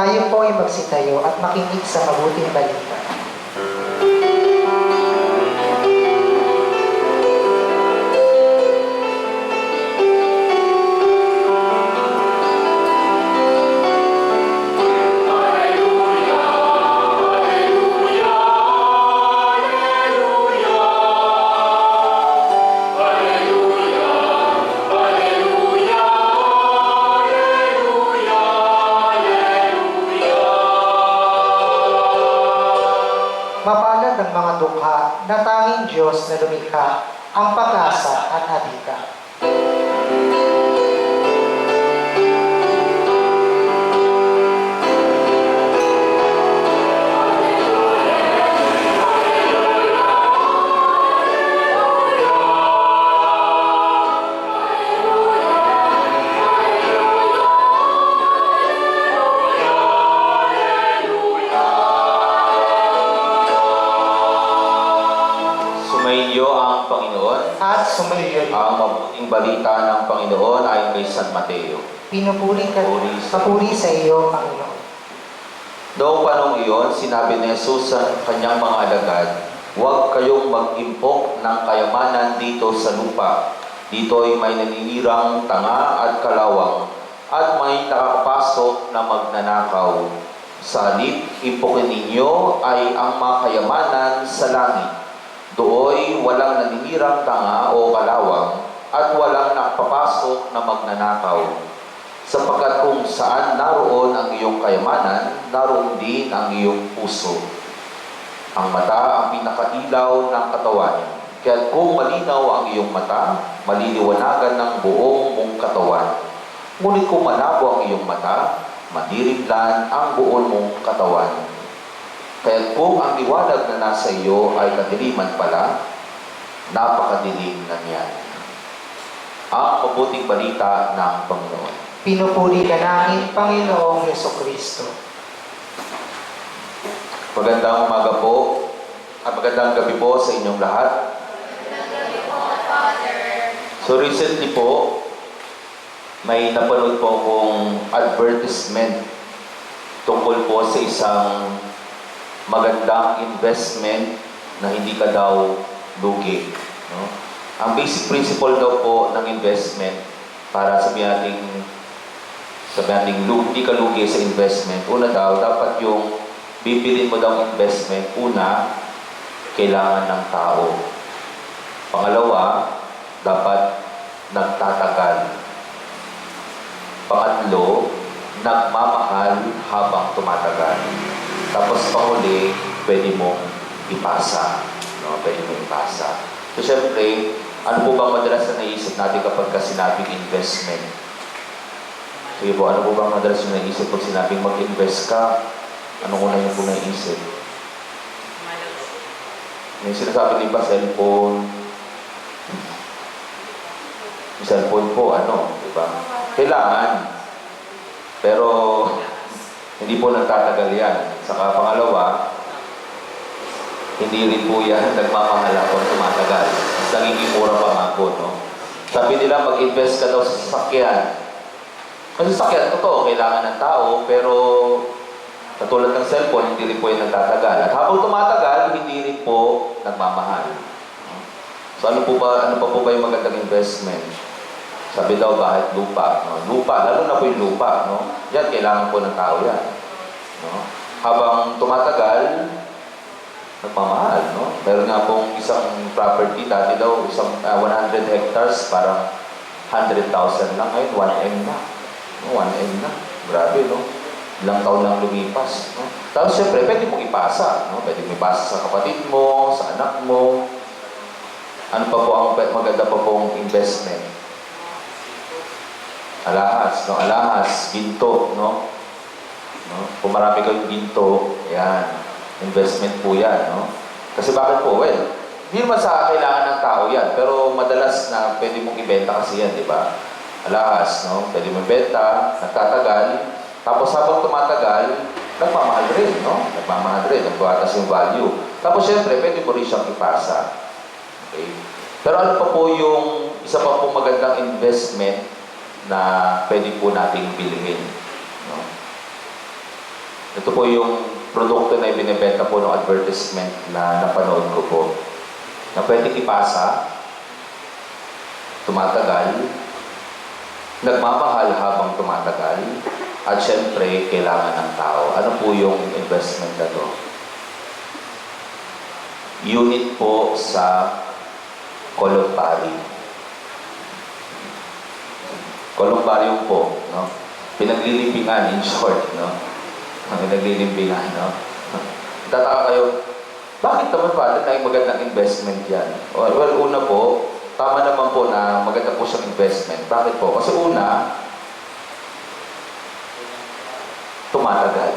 Tayo po ay magsitayo at makinig sa mabuting balita. Diyos na lumikha ang pag-asa at habika. At sumayo Ang mabuting balita ng Panginoon ay kay San Mateo. Pinupuri ka, Puri. papuri sa iyo, Panginoon. Noong panong iyon, sinabi ni Jesus sa kanyang mga alagad, Huwag kayong mag-impok ng kayamanan dito sa lupa. Dito ay may naninirang tanga at kalawang, at may nakakapasok na magnanakaw. Sa halip, impokin ninyo ay ang mga kayamanan sa langit. Dooy walang naninirang tanga o kalawang, at walang nakapapasok na magnanakaw. Sapagkat kung saan naroon ang iyong kayamanan, naroon din ang iyong puso. Ang mata ang pinakailaw ng katawan. Kaya kung malinaw ang iyong mata, maliliwanagan ng buong mong katawan. Ngunit kung malabo ang iyong mata, madirimlan ang buong mong katawan. Kaya kung ang liwanag na nasa iyo ay kadiliman pala, napakadilim na niyan. Ang mabuting balita ng Panginoon. Pinupuri ka namin, Panginoong Yeso Kristo. Magandang umaga po at magandang gabi po sa inyong lahat. So recently po, may napanood po akong advertisement tungkol po sa isang magandang investment na hindi ka daw lugi. No? Ang basic principle daw po ng investment para sabihin natin sabihin natin hindi ka lugi sa investment. Una daw, dapat yung bibilin mo daw investment, una, kailangan ng tao. Pangalawa, dapat nagtatagal. Pangatlo, nagmamahal habang tumatagal. Tapos panghuli, pwede mong ipasa. No? Pwede mong ipasa. So, syempre, ano po bang madalas na naisip natin kapag ka sinabing investment? Sige po, ano po bang madalas yung naisip pag sinabing mag-invest ka? Ano una yung po naisip? May sinasabi din ba cellphone? Yung cellphone po, ano, di ba? Kailangan. Pero, hindi po nagtatagal yan. Saka pangalawa, hindi rin po yan nagmamahal ako tumatagal. Mas nagiging mura pa nga po, no? Sabi nila, mag-invest ka daw sa sasakyan. Kasi sasakyan, totoo, kailangan ng tao, pero katulad ng cellphone, hindi rin po yan nagtatagal. At habang tumatagal, hindi rin po nagmamahal. So ano po ba, ano pa po ba yung magandang investment? Sabi daw, kahit lupa. No? Lupa, lalo na po yung lupa. No? Yan, kailangan po ng tao yan. No? Habang tumatagal, nagmamahal. No? Meron nga pong isang property, dati daw, isang ah, 100 hectares, parang 100,000 lang. Ngayon, 1M na. No? 1M na. Grabe, no? Ilang taon lang lumipas. No? Tapos, syempre, pwede mong ipasa. No? Pwede mong ipasa sa kapatid mo, sa anak mo. Ano pa po ang maganda pa pong investment? Alahas, no? Alahas, ginto, no? No? Kung marami kayong ginto, yan, investment po yan, no? Kasi bakit po? Well, hindi naman sa kailangan ng tao yan, pero madalas na pwede mong ibenta kasi yan, di ba? Alahas, no? Pwede mong ibenta, nagtatagal, tapos habang tumatagal, nagmamahal rin, no? Nagmamahal rin, nagbatas yung value. Tapos syempre, pwede mo rin siyang ipasa. Okay? Pero ano pa po yung isa pa po magandang investment na pwede po nating bilhin. No? Ito po yung produkto na ibinibenta po ng advertisement na napanood ko po. Na pwede ipasa, tumatagal, nagmamahal habang tumatagal, at syempre, kailangan ng tao. Ano po yung investment na to? Unit po sa Columbari. Columbarium po, no? Pinaglilibingan in short, no? Pinaglilibingan, no? Tataka kayo, bakit naman ba na magandang investment yan? Well, una po, tama naman po na maganda po siyang investment. Bakit po? Kasi una, tumatagal.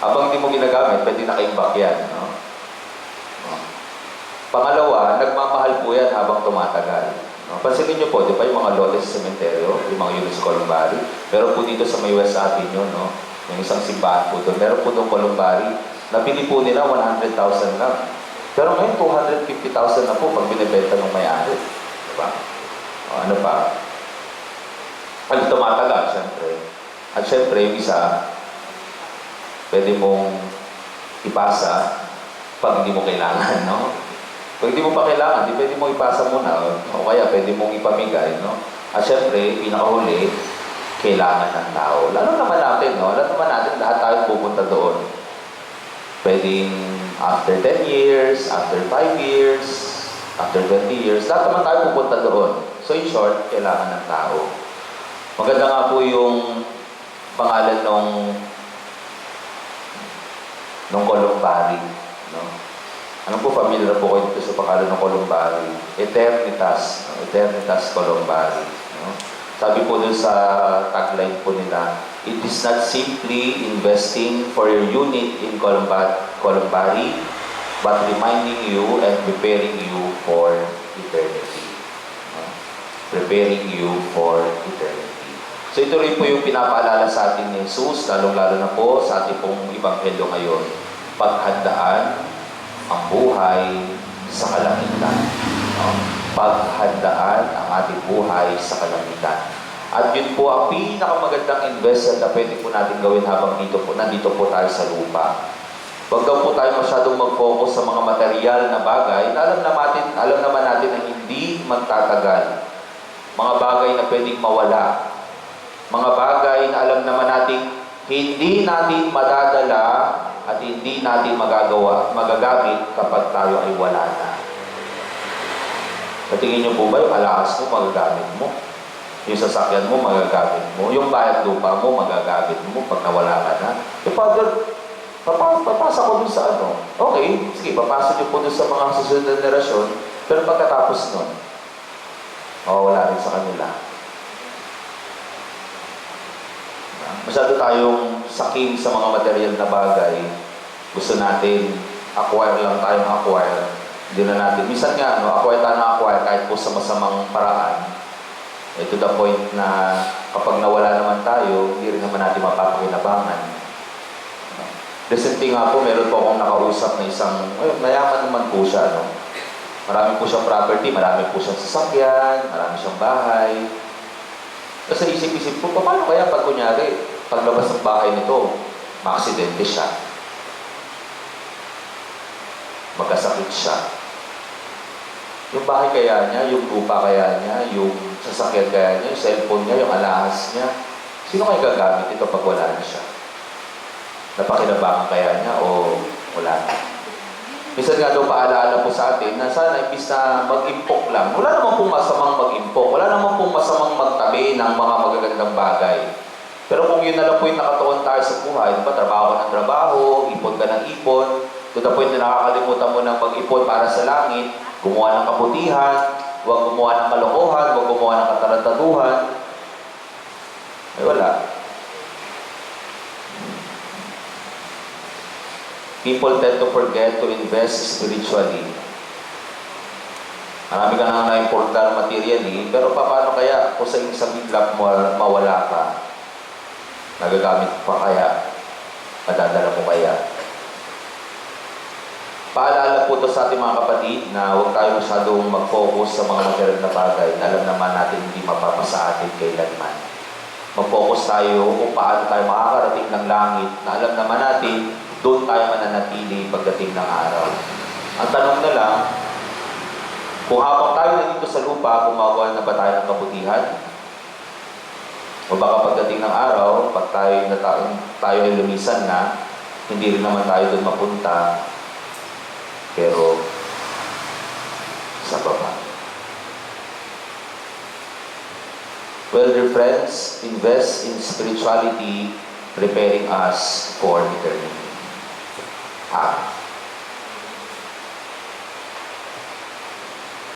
Habang hindi mo ginagamit, pwede naka-imbak yan. No? No? Pangalawa, nagmamahal po yan habang tumatagal. No? Pansinin niyo po, di ba yung mga lotes sa cementerio, yung mga sa Columbari, meron po dito sa may West Avenue, no? yung isang simbahan po doon, meron po doon Columbari, nabili po nila 100,000 lang. Pero ngayon, 250,000 na po pag binibenta ng may-ari. Di ba? O, ano pa? Pag tumatagal, syempre. At syempre, yung isa, pwede mong ipasa pag hindi mo kailangan, no? Pag hindi mo pa kailangan, di pwede mo ipasa muna. O kaya pwede mong ipamigay, no? At syempre, pinakahuli, kailangan ng tao. Lalo naman natin, no? Lalo naman natin, lahat tayo pupunta doon. Pwedeng after 10 years, after 5 years, after 20 years, lahat naman tayo pupunta doon. So in short, kailangan ng tao. Maganda nga po yung pangalan nung nung Columbari. No? Ano po, familiar po kayo dito sa pangalan ng Columbari? Eternitas. Eternitas Columbari. No? Sabi po dun sa tagline po nila, It is not simply investing for your unit in Columba- Columbari, but reminding you and preparing you for eternity. No? Preparing you for eternity. So ito rin po yung pinapaalala sa atin ni Jesus, lalong-lalo na po sa ating pong Ebanghelyo ngayon. Paghandaan ang buhay sa kalangitan. No? Paghandaan ang ating buhay sa kalangitan. At yun po ang pinakamagandang investment na pwede po natin gawin habang dito po, nandito po tayo sa lupa. Huwag daw po tayo masyadong mag-focus sa mga material na bagay na alam naman natin, alam naman natin na hindi magtatagal. Mga bagay na pwedeng mawala. Mga bagay na alam naman natin hindi natin madadala at hindi natin magagawa, magagamit kapag tayo ay wala na. Patingin niyo po ba yung alahas mo, magagamit mo? Yung sasakyan mo, magagamit mo? Yung bayad lupa mo, magagamit mo pag nawala ka na? Eh, Father, papa, papasa ko dun sa ano. Okay, sige, papasa niyo po dun sa mga susunod na generasyon, pero pagkatapos nun, mawawala rin sa kanila. Masyado tayong saking sa mga material na bagay. Gusto natin, acquire lang tayong acquire. Hindi na natin. Minsan nga, no, acquire tayo ng acquire kahit po sa masamang paraan. Eh, to the point na kapag nawala naman tayo, hindi rin naman natin mapapakinabangan. Recently nga po, meron po akong nakausap na isang, eh, mayaman naman po siya, no? Marami po siyang property, marami po siyang sasakyan, marami siyang bahay. Kasi isip-isip ko, paano kaya pag kunyari, paglabas ng bahay nito, maaksidente siya. Magkasakit siya. Yung bahay kaya niya, yung lupa kaya niya, yung sasakyan kaya niya, yung cellphone niya, yung alahas niya. Sino kaya gagamit ito pag wala na siya? Napakinabangan kaya niya o wala na? Minsan nga daw paalala po sa atin na sana imbis na mag-impok lang. Wala naman pong masamang mag-impok. Wala naman pong masamang magtabi ng mga magagandang bagay. Pero kung yun na lang po yung nakatuon tayo sa buhay, di ba, trabaho ng trabaho, ipon ka ng ipon, to the point na nakakalimutan mo ng mag-ipon para sa langit, gumawa ng kabutihan, huwag gumawa ng kalokohan, huwag gumawa ng katarantaduhan. Ay wala. People tend to forget to invest spiritually. Marami ka nang na-importan materially, pero paano kaya kung sa isang bigla mo mawala ka? Nagagamit pa kaya? Madadala mo kaya? Paalala po ito sa ating mga kapatid na huwag tayo masyadong mag-focus sa mga material na bagay na alam naman natin hindi mapapasa atin kailanman. Mag-focus tayo kung paano tayo makakarating ng langit na alam naman natin, doon tayo mananatili pagdating ng araw. Ang tanong na lang, kung habang tayo nandito sa lupa, gumagawa na ba tayo ng kabutihan? O baka pagdating ng araw, pag tayo, na tayo, tayo ay lumisan na, hindi rin naman tayo doon mapunta, pero sa baba. Well, dear friends, invest in spirituality, preparing us for eternity. Ah,